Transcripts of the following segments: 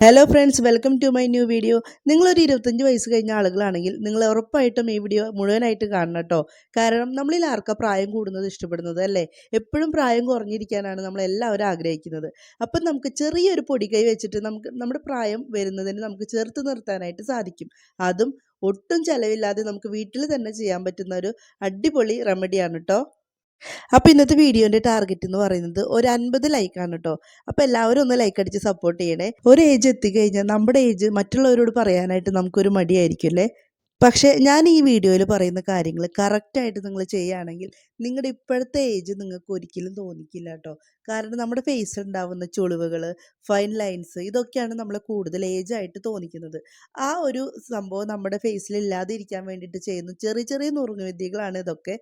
Hello friends welcome to my new video നിങ്ങളൊരു ഇരുപത്തഞ്ച് വയസ്സ് കഴിഞ്ഞ ആളുകളാണെങ്കിൽ നിങ്ങൾ ഉറപ്പായിട്ടും ഈ വീഡിയോ മുഴുവനായിട്ട് കാണണം കേട്ടോ. കാരണം നമ്മളിൽ ആർക്കാ പ്രായം കൂടുന്നത് ഇഷ്ടപ്പെടുന്നത് അല്ലേ? എപ്പോഴും പ്രായം കുറഞ്ഞിരിക്കാനാണ് നമ്മൾ എല്ലാവരും ആഗ്രഹിക്കുന്നത്. അപ്പം നമുക്ക് ചെറിയൊരു പൊടി കൈ വെച്ചിട്ട് നമുക്ക് നമ്മുടെ പ്രായം വരുന്നതിന് നമുക്ക് ചേർത്ത് നിർത്താനായിട്ട് സാധിക്കും. അതും ഒട്ടും ചിലവില്ലാതെ നമുക്ക് വീട്ടിൽ തന്നെ ചെയ്യാൻ പറ്റുന്ന ഒരു അടിപൊളി റെമഡിയാണ് കേട്ടോ. അപ്പോൾ ഇന്നത്തെ വീഡിയോന്റെ ടാർഗറ്റ് എന്ന് പറയുന്നത് ഒരു അൻപത് ലൈക്കാണ് കേട്ടോ അപ്പോൾ എല്ലാവരും ഒന്ന് ലൈക്ക് അടിച്ച് സപ്പോർട്ട് ചെയ്യണേ. ഒരു ഏജ് എത്തിക്കഴിഞ്ഞാൽ നമ്മുടെ ഏജ് മറ്റുള്ളവരോട് പറയാനായിട്ട് നമുക്കൊരു മടിയായിരിക്കും അല്ലേ? പക്ഷേ ഞാൻ ഈ വീഡിയോയിൽ പറയുന്ന കാര്യങ്ങൾ കറക്റ്റായിട്ട് നിങ്ങൾ ചെയ്യുകയാണെങ്കിൽ നിങ്ങളുടെ ഇപ്പോഴത്തെ ഏജ് നിങ്ങൾക്ക് ഒരിക്കലും തോന്നിക്കില്ല കേട്ടോ കാരണം നമ്മുടെ ഫേസിൽ ഉണ്ടാവുന്ന ചുളിവുകൾ ഫൈൻ ലൈൻസ് ഇതൊക്കെയാണ് നമ്മളെ കൂടുതൽ ഏജായിട്ട് തോന്നിക്കുന്നത്. ആ ഒരു സംഭവം നമ്മുടെ ഫേസിൽ ഇല്ലാതെ ഇരിക്കാൻ വേണ്ടിയിട്ട് ചെയ്യുന്ന ചെറിയ ചെറിയ നുറുങ്ങുവിദ്യകളാണ് ഇതൊക്കെ.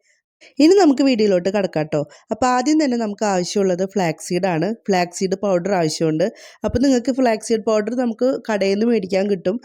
ഇനി നമുക്ക് വീഡിയോയിലോട്ട് കടക്കാം കേട്ടോ. അപ്പോൾ ആദ്യം തന്നെ നമുക്ക് ആവശ്യമുള്ളത് ഫ്ലാക്സീഡ് ആണ്. ഫ്ലാക്സീഡ് പൗഡർ ആവശ്യമുണ്ട്. അപ്പോൾ നിങ്ങൾക്ക് ഫ്ലാക്സീഡ് പൗഡർ നമുക്ക് കടയിൽ നിന്ന് മേടിക്കാൻ കിട്ടും.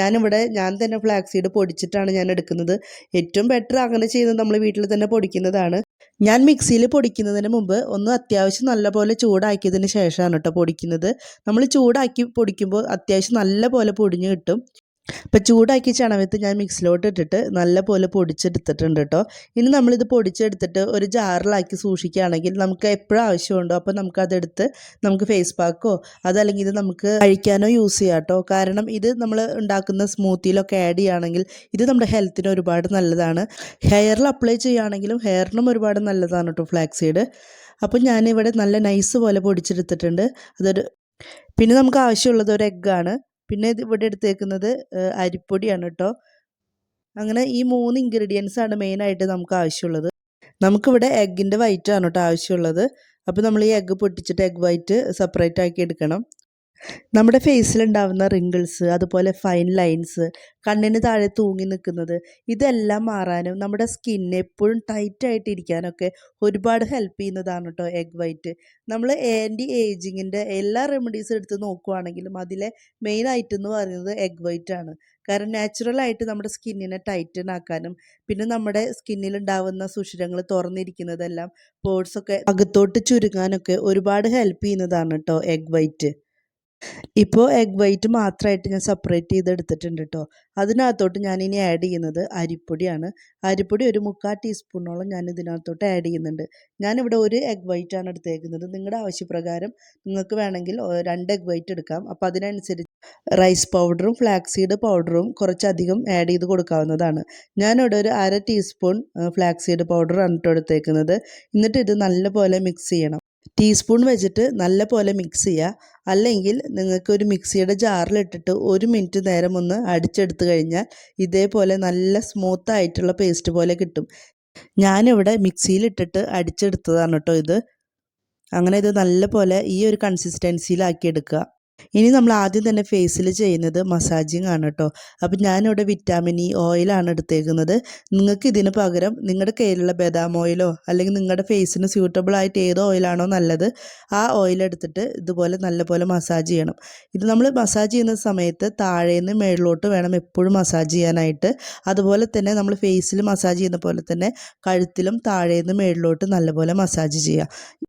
ഞാനിവിടെ ഞാൻ തന്നെ ഫ്ലാക്സീഡ് പൊടിച്ചിട്ടാണ് ഞാൻ എടുക്കുന്നത്. ഏറ്റവും ബെറ്റർ അങ്ങനെ ചെയ്യുന്നത് നമ്മൾ വീട്ടിൽ തന്നെ പൊടിക്കുന്നതാണ്. ഞാൻ മിക്സിയിൽ പൊടിക്കുന്നതിന് മുമ്പ് ഒന്ന് അത്യാവശ്യം നല്ലപോലെ ചൂടാക്കിയതിന് ശേഷമാണ് കേട്ടോ പൊടിക്കുന്നത്. നമ്മൾ ചൂടാക്കി പൊടിക്കുമ്പോൾ അത്യാവശ്യം നല്ലപോലെ പൊടിഞ്ഞ് കിട്ടും. ഇപ്പം ചൂടാക്കി ചണവത്ത് ഞാൻ മിക്സിലോട്ട് ഇട്ടിട്ട് നല്ലപോലെ പൊടിച്ചെടുത്തിട്ടുണ്ട് കേട്ടോ ഇനി നമ്മളിത് പൊടിച്ചെടുത്തിട്ട് ഒരു ജാറിലാക്കി സൂക്ഷിക്കുകയാണെങ്കിൽ നമുക്ക് എപ്പോഴും ആവശ്യമുണ്ടോ. അപ്പോൾ നമുക്കതെടുത്ത് നമുക്ക് ഫേസ് പാക്കോ അതല്ലെങ്കിൽ ഇത് നമുക്ക് കഴിക്കാനോ യൂസ് ചെയ്യാം കേട്ടോ കാരണം ഇത് നമ്മൾ ഉണ്ടാക്കുന്ന സ്മൂത്തിയിലൊക്കെ ആഡ് ചെയ്യുകയാണെങ്കിൽ ഇത് നമ്മുടെ ഹെൽത്തിന് ഒരുപാട് നല്ലതാണ്. ഹെയറിൽ അപ്ലൈ ചെയ്യുകയാണെങ്കിലും ഹെയറിനും ഒരുപാട് നല്ലതാണ് കേട്ടോ ഫ്ലാക്സീഡ് അപ്പോൾ ഞാനിവിടെ നല്ല നൈസ് പോലെ പൊടിച്ചെടുത്തിട്ടുണ്ട്. അതൊരു പിന്നെ നമുക്ക് ആവശ്യമുള്ളത് ഒരു എഗ്ഗാണ് പിന്നെ ഇത് ഇവിടെ എടുത്തേക്കുന്നത് അരിപ്പൊടിയാണ് കേട്ടോ അങ്ങനെ ഈ മൂന്ന് ഇൻഗ്രീഡിയൻസ് ആണ് മെയിനായിട്ട് നമുക്ക് ആവശ്യമുള്ളത്. നമുക്കിവിടെ എഗ്ഗിന്റെ വൈറ്റാണ് കേട്ടോ ആവശ്യമുള്ളത്. അപ്പോൾ നമ്മൾ ഈ എഗ്ഗ് പൊട്ടിച്ചിട്ട് എഗ്ഗ് വൈറ്റ് സെപ്പറേറ്റ് ആക്കി എടുക്കണം. നമ്മുടെ ഫേസിലുണ്ടാവുന്ന റിങ്കിൾസ് അതുപോലെ ഫൈൻ ലൈൻസ് കണ്ണിന് താഴെ തൂങ്ങി നിൽക്കുന്നത് ഇതെല്ലാം മാറാനും നമ്മുടെ സ്കിന്ന് എപ്പോഴും ടൈറ്റായിട്ട് ഇരിക്കാനൊക്കെ ഒരുപാട് ഹെൽപ്പ് ചെയ്യുന്നതാണ് കേട്ടോ എഗ് വൈറ്റ് നമ്മൾ ആന്റി ഏജിങ്ങിന്റെ എല്ലാ റെമഡീസും എടുത്ത് നോക്കുവാണെങ്കിലും അതിലെ മെയിൻ ഐറ്റം എന്ന് പറയുന്നത് എഗ് വൈറ്റ് ആണ്. കാരണം നാച്ചുറലായിട്ട് നമ്മുടെ സ്കിന്നിനെ ടൈറ്റൻ ആക്കാനും പിന്നെ നമ്മുടെ സ്കിന്നിൽ ഉണ്ടാവുന്ന സുഷിരങ്ങൾ തുറന്നിരിക്കുന്നതെല്ലാം പോർട്സൊക്കെ അകത്തോട്ട് ചുരുങ്ങാനൊക്കെ ഒരുപാട് ഹെൽപ്പ് ചെയ്യുന്നതാണ് കേട്ടോ എഗ് വൈറ്റ് ഇപ്പോൾ എഗ് വൈറ്റ് മാത്രമായിട്ട് ഞാൻ സെപ്പറേറ്റ് ചെയ്ത് എടുത്തിട്ടുണ്ട് കേട്ടോ അതിനകത്തോട്ട് ഞാൻ ഇനി ആഡ് ചെയ്യുന്നത് അരിപ്പൊടിയാണ്. അരിപ്പൊടി ഒരു മുക്കാൽ ടീസ്പൂണോളം ഞാൻ ഇതിനകത്തോട്ട് ആഡ് ചെയ്യുന്നുണ്ട്. ഞാനിവിടെ ഒരു എഗ് വൈറ്റ് ആണ് എടുത്തേക്കുന്നത്. നിങ്ങളുടെ ആവശ്യപ്രകാരം നിങ്ങൾക്ക് വേണമെങ്കിൽ രണ്ട് എഗ് വൈറ്റ് എടുക്കാം. അപ്പോൾ അതിനനുസരിച്ച് റൈസ് പൗഡറും ഫ്ലാക്സീഡ് പൗഡറും കുറച്ചധികം ആഡ് ചെയ്ത് കൊടുക്കാവുന്നതാണ്. ഞാനിവിടെ ഒരു അര ടീസ്പൂൺ ഫ്ലാക്സീഡ് പൗഡറാണ് കേട്ടോ എടുത്തേക്കുന്നത്. എന്നിട്ട് ഇത് നല്ലപോലെ മിക്സ് ചെയ്യണം. ടീസ്പൂൺ വെച്ചിട്ട് നല്ല പോലെ മിക്സ് ചെയ്യുക അല്ലെങ്കിൽ നിങ്ങൾക്ക് ഒരു മിക്സിയുടെ ജാറിലിട്ടിട്ട് ഒരു മിനിറ്റ് നേരം ഒന്ന് അടിച്ചെടുത്ത് കഴിഞ്ഞാൽ ഇതേപോലെ നല്ല സ്മൂത്ത് ആയിട്ടുള്ള പേസ്റ്റ് പോലെ കിട്ടും. ഞാനിവിടെ മിക്സിയിലിട്ടിട്ട് അടിച്ചെടുത്തതാണ് കേട്ടോ ഇത്. അങ്ങനെ ഇത് നല്ല പോലെ ഈ ഒരു കൺസിസ്റ്റൻസിയിലാക്കി എടുക്കുക. ഇനി നമ്മൾ ആദ്യം തന്നെ ഫേസിൽ ചെയ്യുന്നത് മസാജിങ് ആണ് കേട്ടോ അപ്പം ഞാനിവിടെ വിറ്റാമിൻ ഇ ഓയിലാണ് എടുത്തേക്കുന്നത്. നിങ്ങൾക്ക് ഇതിന് പകരം നിങ്ങളുടെ കയ്യിലുള്ള ബദാം ഓയിലോ അല്ലെങ്കിൽ നിങ്ങളുടെ ഫേസിന് സ്യൂട്ടബിൾ ആയിട്ട് ഏത് ഓയിലാണോ നല്ലത് ആ ഓയിൽ എടുത്തിട്ട് ഇതുപോലെ നല്ലപോലെ മസാജ് ചെയ്യണം. ഇത് നമ്മൾ മസാജ് ചെയ്യുന്ന സമയത്ത് താഴേന്ന് മേളിലോട്ട് വേണം എപ്പോഴും മസാജ് ചെയ്യാനായിട്ട്. അതുപോലെ തന്നെ നമ്മൾ ഫേസിൽ മസാജ് ചെയ്യുന്ന പോലെ തന്നെ കഴുത്തിലും താഴേന്ന് മേളിലോട്ട് നല്ലപോലെ മസാജ് ചെയ്യുക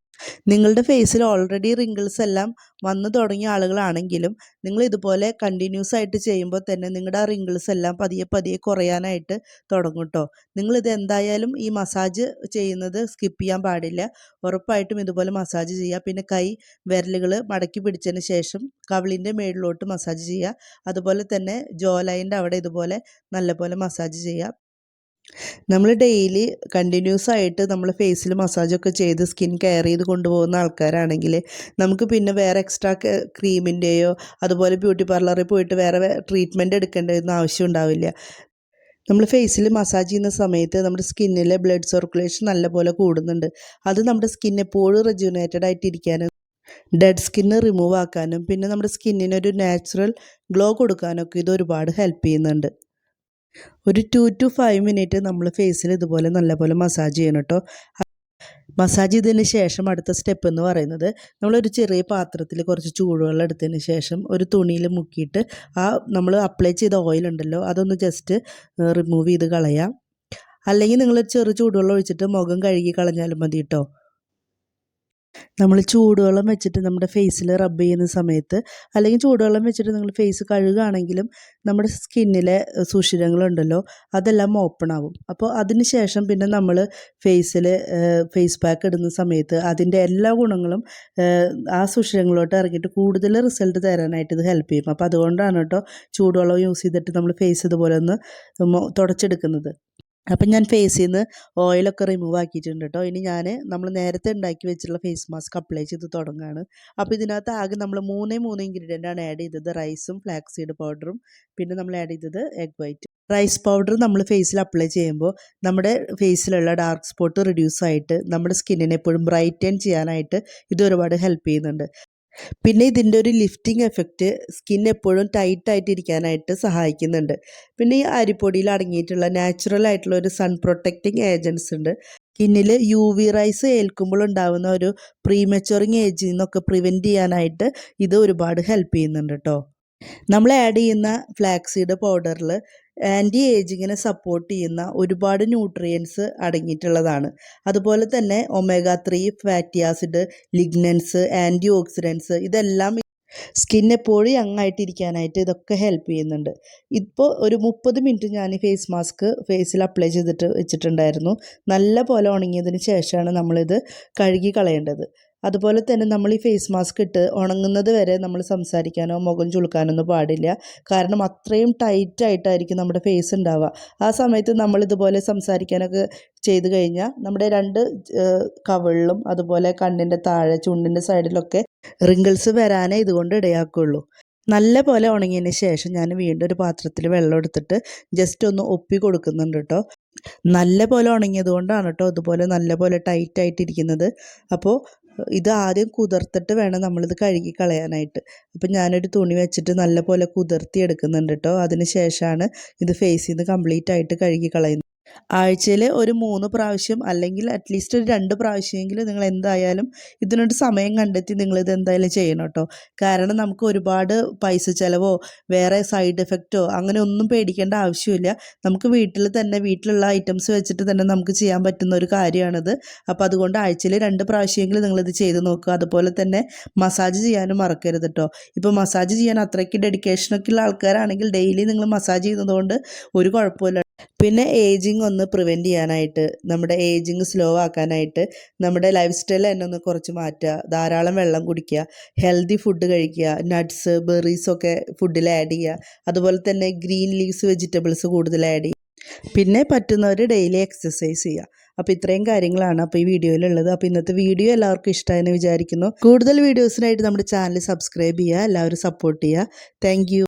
നിങ്ങളുടെ ഫേസിൽ ഓൾറെഡി റിങ്കിൾസ് എല്ലാം വന്നു തുടങ്ങിയ ആളുകളാണെങ്കിലും നിങ്ങൾ ഇതുപോലെ കണ്ടിന്യൂസ് ആയിട്ട് ചെയ്യുമ്പോൾ തന്നെ നിങ്ങളുടെ ആ റിങ്കിൾസ് എല്ലാം പതിയെ പതിയെ കുറയാനായിട്ട് തുടങ്ങും കേട്ടോ നിങ്ങളിത് എന്തായാലും ഈ മസാജ് ചെയ്യുന്നത് സ്കിപ്പ് ചെയ്യാൻ പാടില്ല. ഉറപ്പായിട്ടും ഇതുപോലെ മസാജ് ചെയ്യുക. പിന്നെ കൈ വിരലുകൾ മടക്കി പിടിച്ചതിന് ശേഷം കവിളിന്റെ മേളിലോട്ട് മസാജ് ചെയ്യുക. അതുപോലെ തന്നെ ജോലൈന്റെ അവിടെ ഇതുപോലെ നല്ലപോലെ മസാജ് ചെയ്യുക. നമ്മൾ ഡെയിലി കണ്ടിന്യൂസ് ആയിട്ട് നമ്മൾ ഫേസിൽ മസാജൊക്കെ ചെയ്ത് സ്കിൻ കെയർ ചെയ്ത് കൊണ്ടുപോകുന്ന ആൾക്കാരാണെങ്കിൽ നമുക്ക് പിന്നെ വേറെ എക്സ്ട്രാ ക്രീമിന്റെയോ അതുപോലെ ബ്യൂട്ടി പാർലറിൽ പോയിട്ട് വേറെ ട്രീറ്റ്മെന്റ് എടുക്കേണ്ടതെന്ന് ആവശ്യം ഉണ്ടാവില്ല. നമ്മൾ ഫേസിൽ മസാജ് ചെയ്യുന്ന സമയത്ത് നമ്മുടെ സ്കിന്നിലെ ബ്ലഡ് സർക്കുലേഷൻ നല്ലപോലെ കൂടുന്നുണ്ട്. അത് നമ്മുടെ സ്കിൻ എപ്പോഴും റെജ്യൂനേറ്റഡ് ആയിട്ടിരിക്കാനും ഡെഡ് സ്കിന്ന് റിമൂവ് ആക്കാനും പിന്നെ നമ്മുടെ സ്കിന്നിനൊരു നാച്ചുറൽ ഗ്ലോ കൊടുക്കാനൊക്കെ ഇത് ഒരുപാട് ഹെൽപ്പ് ചെയ്യുന്നുണ്ട്. ഒരു ടു ടു ഫൈവ് മിനിറ്റ് നമ്മൾ ഫേസിൽ ഇതുപോലെ നല്ലപോലെ മസാജ് ചെയ്യണം കേട്ടോ മസാജ് ചെയ്തതിന് ശേഷം അടുത്ത സ്റ്റെപ്പ് എന്ന് പറയുന്നത് നമ്മളൊരു ചെറിയ പാത്രത്തിൽ കുറച്ച് ചൂടുവെള്ളം എടുത്തതിന് ശേഷം ഒരു തുണിയിൽ മുക്കിയിട്ട് ആ നമ്മൾ അപ്ലൈ ചെയ്ത ഓയിൽ ഉണ്ടല്ലോ അതൊന്ന് ജസ്റ്റ് റിമൂവ് ചെയ്ത് കളയാം. അല്ലെങ്കിൽ നിങ്ങൾ ചെറു ചൂടുവെള്ളം ഒഴിച്ചിട്ട് മുഖം കഴുകി കളഞ്ഞാലും മതി കേട്ടോ നമ്മൾ ചൂടുവെള്ളം വെച്ചിട്ട് നമ്മുടെ ഫേസിൽ റബ്ബ് ചെയ്യുന്ന സമയത്ത് അല്ലെങ്കിൽ ചൂടുവെള്ളം വെച്ചിട്ട് നിങ്ങൾ ഫേസ് കഴുകുകയാണെങ്കിലും നമ്മുടെ സ്കിന്നിലെ സുഷിരങ്ങളുണ്ടല്ലോ അതെല്ലാം ഓപ്പൺ ആവും. അപ്പോൾ അതിന് ശേഷം പിന്നെ നമ്മൾ ഫേസിൽ ഫേസ് പാക്ക് ഇടുന്ന സമയത്ത് അതിന്റെ എല്ലാ ഗുണങ്ങളും ആ സുഷിരങ്ങളിലോട്ട് ഇറങ്ങിയിട്ട് കൂടുതൽ റിസൾട്ട് തരാനായിട്ട് ഇത് ഹെൽപ്പ് ചെയ്യും. അപ്പോൾ അതുകൊണ്ടാണ് കേട്ടോ ചൂടുവെള്ളം യൂസ് ചെയ്തിട്ട് നമ്മൾ ഫേസ് ഇതുപോലെ ഒന്ന് തുടച്ചെടുക്കുന്നത്. അപ്പം ഞാൻ ഫേസിൽ നിന്ന് ഓയിലൊക്കെ റിമൂവ് ആക്കിയിട്ടുണ്ട് കേട്ടോ ഇനി ഞാൻ നമ്മൾ നേരത്തെ ഉണ്ടാക്കി വെച്ചിട്ടുള്ള ഫേസ് മാസ്ക് അപ്ലൈ ചെയ്ത് തുടങ്ങുകയാണ് അപ്പോൾ ഇതിനകത്ത് ആകെ നമ്മൾ മൂന്നേ മൂന്ന് ഇൻഗ്രീഡിയന്റ് ആണ് ആഡ് ചെയ്തത്. റൈസും ഫ്ലാക്സ് സീഡ് പൗഡറും പിന്നെ നമ്മൾ ആഡ് ചെയ്തത് എഗ് വൈറ്റ് റൈസ് പൗഡർ നമ്മൾ ഫേസിൽ അപ്ലൈ ചെയ്യുമ്പോൾ നമ്മുടെ ഫേസിലുള്ള ഡാർക്ക് സ്പോട്ട് റിഡ്യൂസ് ആയിട്ട് നമ്മുടെ സ്കിന്നിനെ എപ്പോഴും ബ്രൈറ്റൻ ചെയ്യാനായിട്ട് ഇത് ഒരുപാട് ഹെൽപ്പ് ചെയ്യുന്നുണ്ട്. പിന്നെ ഇതിന്റെ ഒരു ലിഫ്റ്റിംഗ് എഫക്റ്റ് സ്കിൻ എപ്പോഴും ടൈറ്റ് ഇരിക്കാനായിട്ട് സഹായിക്കുന്നുണ്ട്. പിന്നെ ഈ അരിപ്പൊടിയിൽ അടങ്ങിയിട്ടുള്ള നാച്ചുറൽ ആയിട്ടുള്ള ഒരു സൺ പ്രൊട്ടക്റ്റിംഗ് ഏജൻസ് ഉണ്ട്. സ്കിന്നിൽ യു വി റൈസ് ഏൽക്കുമ്പോൾ ഉണ്ടാകുന്ന ഒരു പ്രീമച്ചുറിങ് ഏജിൽ നിന്നൊക്കെ പ്രിവെന്റ് ചെയ്യാനായിട്ട് ഇത് ഒരുപാട് ഹെൽപ്പ് ചെയ്യുന്നുണ്ട് കേട്ടോ നമ്മൾ ആഡ് ചെയ്യുന്ന ഫ്ലാക്സീഡ് പൗഡറിൽ ആന്റി ഏജിങ്ങിനെ സപ്പോർട്ട് ചെയ്യുന്ന ഒരുപാട് ന്യൂട്രിയൻസ് അടങ്ങിയിട്ടുള്ളതാണ്. അതുപോലെ തന്നെ omega three fatty acid lignans antioxidants ഇതെല്ലാം സ്കിൻ എപ്പോഴും യങ് ആയിട്ടിരിക്കാനായിട്ട് ഇതൊക്കെ ഹെൽപ്പ് ചെയ്യുന്നുണ്ട്. ഇപ്പോൾ ഒരു മുപ്പത് മിനിറ്റ് ഞാൻ ഫേസ് മാസ്ക് ഫേസിൽ അപ്ലൈ ചെയ്തിട്ട് വെച്ചിട്ടുണ്ടായിരുന്നു. നല്ല പോലെ ഉണങ്ങിയതിന് ശേഷമാണ് നമ്മളിത് കഴുകി കളയേണ്ടത്. അതുപോലെ തന്നെ നമ്മൾ ഈ ഫേസ് മാസ്ക് ഇട്ട് ഉണങ്ങുന്നത് വരെ നമ്മൾ സംസാരിക്കാനോ മുഖം ചുളുക്കാനൊന്നും പാടില്ല. കാരണം അത്രയും ടൈറ്റായിട്ടായിരിക്കും നമ്മുടെ ഫേസ് ഉണ്ടാവുക. ആ സമയത്ത് നമ്മൾ ഇതുപോലെ സംസാരിക്കാനൊക്കെ ചെയ്ത് കഴിഞ്ഞാൽ നമ്മുടെ രണ്ട് കവിളിലും അതുപോലെ കണ്ണിന്റെ താഴെ ചുണ്ടിന്റെ സൈഡിലൊക്കെ റിങ്കിൾസ് വരാനേ ഇതുകൊണ്ട് ഇടയാക്കുള്ളൂ. നല്ല പോലെ ഉണങ്ങിയതിന് ശേഷം ഞാൻ വീണ്ടും ഒരു പാത്രത്തിൽ വെള്ളം എടുത്തിട്ട് ജസ്റ്റ് ഒന്ന് ഒപ്പി കൊടുക്കുന്നുണ്ട് കേട്ടോ നല്ല പോലെ ഉണങ്ങിയത് കൊണ്ടാണ് കേട്ടോ അതുപോലെ നല്ല പോലെ ടൈറ്റ് ആയിട്ടിരിക്കുന്നത്. അപ്പോൾ ഇത് ആദ്യം കുതിർത്തിട്ട് വേണം നമ്മളിത് കഴുകി കളയാനായിട്ട്. അപ്പം ഞാനൊരു തുണി വെച്ചിട്ട് നല്ല പോലെ കുതിർത്തി എടുക്കുന്നുണ്ട് കേട്ടോ അതിന് ശേഷമാണ് ഇത് ഫേസ് നിന്ന് കംപ്ലീറ്റ് ആയിട്ട് കഴുകി കളയുന്നത്. ആഴ്ചയിൽ ഒരു മൂന്ന് പ്രാവശ്യം അല്ലെങ്കിൽ അറ്റ്ലീസ്റ്റ് ഒരു രണ്ട് പ്രാവശ്യമെങ്കിലും നിങ്ങൾ എന്തായാലും ഇതിനൊരു സമയം കണ്ടെത്തി നിങ്ങളിത് എന്തായാലും ചെയ്യണം കേട്ടോ. കാരണം നമുക്ക് ഒരുപാട് പൈസ ചിലവോ വേറെ സൈഡ് എഫക്റ്റോ അങ്ങനെ ഒന്നും പേടിക്കേണ്ട ആവശ്യമില്ല. നമുക്ക് വീട്ടിൽ തന്നെ വീട്ടിലുള്ള ഐറ്റംസ് വെച്ചിട്ട് തന്നെ നമുക്ക് ചെയ്യാൻ പറ്റുന്ന ഒരു കാര്യമാണിത്. അപ്പോൾ അതുകൊണ്ട് ആഴ്ചയിൽ രണ്ട് പ്രാവശ്യമെങ്കിലും നിങ്ങളിത് ചെയ്ത് നോക്കുക. അതുപോലെ തന്നെ മസാജ് ചെയ്യാനും മറക്കരുത് കേട്ടോ. ഇപ്പോൾ മസാജ് ചെയ്യാൻ അത്രയ്ക്ക് ഡെഡിക്കേഷനൊക്കെ ഉള്ള ആൾക്കാരാണെങ്കിൽ ഡെയിലി നിങ്ങൾ മസാജ് ചെയ്യുന്നതുകൊണ്ട് ഒരു കുഴപ്പമില്ല. പിന്നെ ഏജിങ് ഒന്ന് പ്രിവെന്റ് ചെയ്യാനായിട്ട് നമ്മുടെ ഏജിങ് സ്ലോ ആക്കാനായിട്ട് നമ്മുടെ ലൈഫ് സ്റ്റൈൽ തന്നെ ഒന്ന് കുറച്ച് മാറ്റുക. ധാരാളം വെള്ളം കുടിക്കുക ഹെൽത്തി ഫുഡ് കഴിക്കുക നട്ട്സ് ബെറീസൊക്കെ ഫുഡിൽ ആഡ് ചെയ്യുക. അതുപോലെ തന്നെ ഗ്രീൻ ലീവ്സ് വെജിറ്റബിൾസ് കൂടുതൽ ആഡ് ചെയ്യുക. പിന്നെ പറ്റുന്നവർ ഡെയിലി എക്സസൈസ് ചെയ്യുക. അപ്പോൾ ഇത്രയും കാര്യങ്ങളാണ് അപ്പോൾ ഈ വീഡിയോയിലുള്ളത് അപ്പോൾ ഇന്നത്തെ വീഡിയോ എല്ലാവർക്കും ഇഷ്ടമായെന്ന് വിചാരിക്കുന്നു. കൂടുതൽ വീഡിയോസിനായിട്ട് നമ്മുടെ ചാനൽ സബ്സ്ക്രൈബ് ചെയ്യുക എല്ലാവരും സപ്പോർട്ട് ചെയ്യുക. താങ്ക്